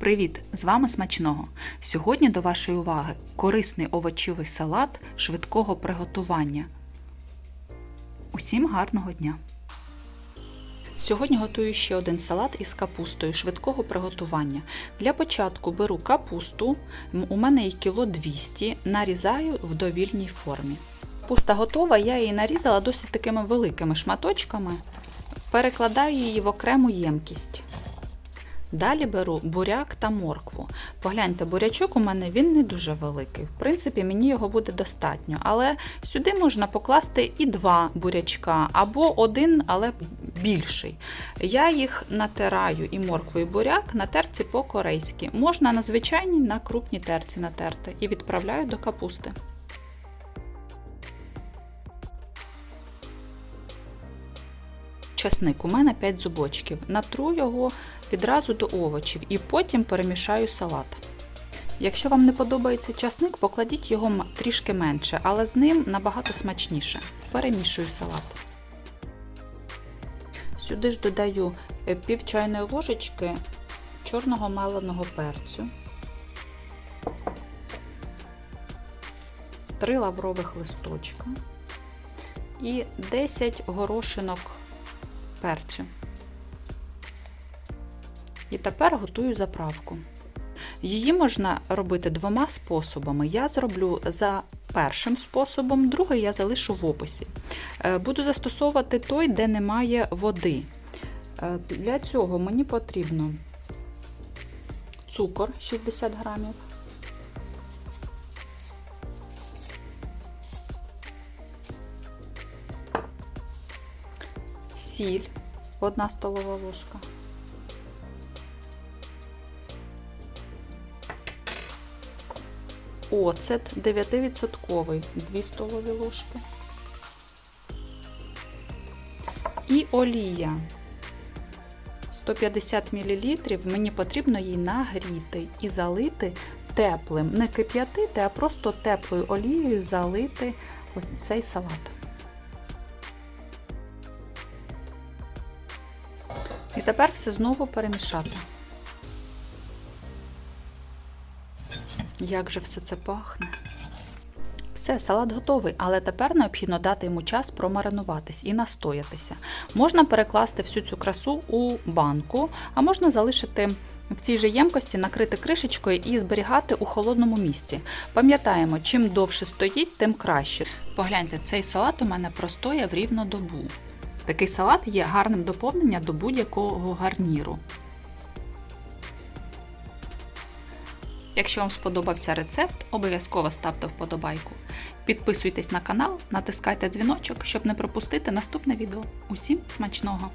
Привіт! З вами смачного. Сьогодні до вашої уваги корисний овочевий салат швидкого приготування. Усім гарного дня! Сьогодні готую ще один салат із капустою швидкого приготування. Для початку беру капусту, у мене її кіло 200, нарізаю в довільній формі. Капуста готова, я її нарізала досить такими великими шматочками, перекладаю її в окрему ємкість. Далі беру буряк та моркву. Погляньте, бурячок у мене він не дуже великий. В принципі, мені його буде достатньо. Але сюди можна покласти і два бурячка, або один, але більший. Я їх натираю і моркву, і буряк на терці по-корейськи. Можна на звичайній на крупній терці натерти і відправляю до капусти. Чесник у мене 5 зубочків. Натру його відразу до овочів і потім перемішаю салат. Якщо вам не подобається часник, покладіть його трішки менше, але з ним набагато смачніше. Перемішую салат. Сюди ж додаю е, пів чайної ложечки чорного маленого перцю, 3 лаврових листочка і 10 горошинок перцю. І тепер готую заправку. Її можна робити двома способами. Я зроблю за першим способом, другий я залишу в описі. Е, Буду застосовувати той, де немає води. Е, Для цього мені потрібно цукор 60 грамів, сіль 1 столова ложка. Оцет 9% 2 столові ложки. І олія 150 мл. Мені потрібно її нагріти і залити теплим. Не кип'ятити, а просто теплою олією залити цей салат. Тепер все знову перемішати. Як же все це пахне. Все, салат готовий, але тепер необхідно дати йому час промаринуватись і настоятися. Можна перекласти всю цю красу у банку, а можна залишити в цій же ємкості, накрити кришечкою і зберігати у холодному місці. Пам'ятаємо, чим довше стоїть, тим краще. Погляньте, цей салат у мене простояв рівно добу. Такий салат є гарним доповненням до будь-якого гарніру. Якщо вам сподобався рецепт, обов'язково ставте вподобайку. Підписуйтесь на канал, натискайте дзвіночок, щоб не пропустити наступне відео. Усім смачного!